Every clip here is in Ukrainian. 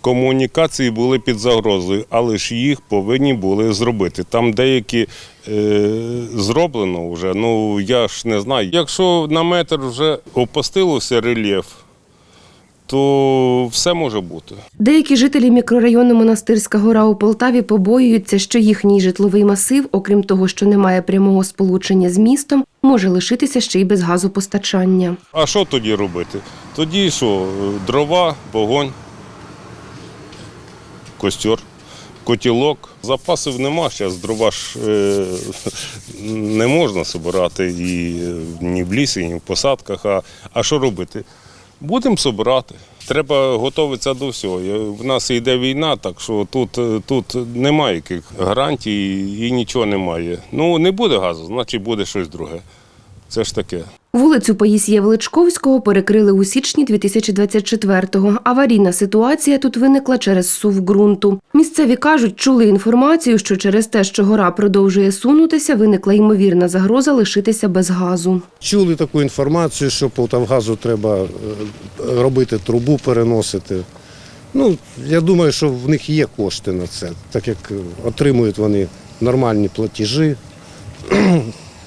Комунікації були під загрозою, але ж їх повинні були зробити. Там деякі е, зроблено вже. Ну я ж не знаю. Якщо на метр вже опустилося рельєф, то все може бути. Деякі жителі мікрорайону Монастирська гора у Полтаві побоюються, що їхній житловий масив, окрім того, що немає прямого сполучення з містом, може лишитися ще й без газопостачання. А що тоді робити? Тоді що, дрова, вогонь, костер, котілок. Запасів нема, зараз дрова ж е, не можна збирати і ні в лісі, ні в посадках. А, а що робити? Будемо збирати. Треба готуватися до всього. Я- В нас йде війна, так що тут, е, тут немає яких гарантій і нічого немає. Ну, не буде газу, значить буде щось друге. Це ж таке. Вулицю Паїсія Величковського перекрили у січні 2024-го. Аварійна ситуація тут виникла через сув ґрунту. Місцеві кажуть, чули інформацію, що через те, що гора продовжує сунутися, виникла ймовірна загроза лишитися без газу. Чули таку інформацію, що Полтавгазу треба е, робити трубу, переносити. Ну, я думаю, що в них є кошти на це, так як е, отримують вони нормальні платежі.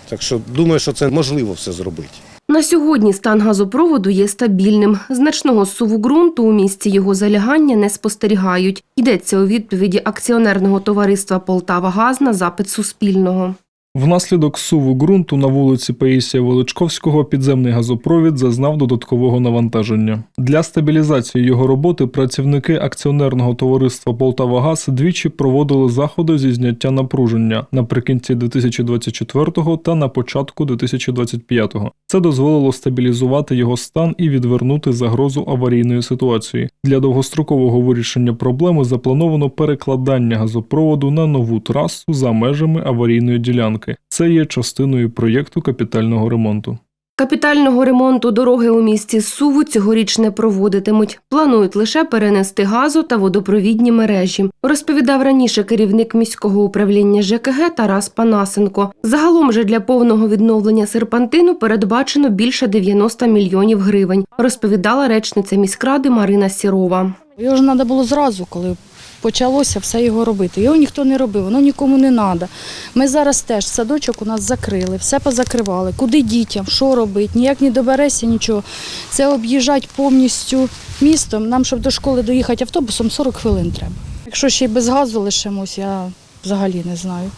Так що думаю, що це можливо все зробити. На сьогодні стан газопроводу є стабільним. Значного суву ґрунту у місці його залягання не спостерігають. Йдеться у відповіді акціонерного товариства Полтава Газ на запит Суспільного. Внаслідок суву ґрунту на вулиці Паїсія Величковського підземний газопровід зазнав додаткового навантаження. Для стабілізації його роботи працівники акціонерного товариства Полтавагаз двічі проводили заходи зі зняття напруження наприкінці 2024 та на початку 2025. Це дозволило стабілізувати його стан і відвернути загрозу аварійної ситуації. Для довгострокового вирішення проблеми заплановано перекладання газопроводу на нову трасу за межами аварійної ділянки. Це є частиною проєкту капітального ремонту. Капітального ремонту дороги у місті Суву цьогоріч не проводитимуть. Планують лише перенести газу та водопровідні мережі. Розповідав раніше керівник міського управління ЖКГ Тарас Панасенко. Загалом же для повного відновлення серпантину передбачено більше 90 мільйонів гривень. Розповідала речниця міськради Марина Сірова. Його ж треба було зразу, коли почалося все його робити. Його ніхто не робив, воно нікому не треба. Ми зараз теж садочок у нас закрили, все позакривали. Куди дітям, що робити, ніяк не доберешся, нічого. Це об'їжджати повністю містом. Нам, щоб до школи доїхати автобусом, 40 хвилин треба. Якщо ще й без газу лишимось, я взагалі не знаю.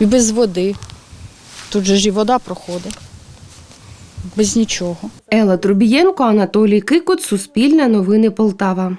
І без води. Тут же ж і вода проходить. Без нічого. Ела Трубієнко, Анатолій Кикот, Суспільне новини Полтава.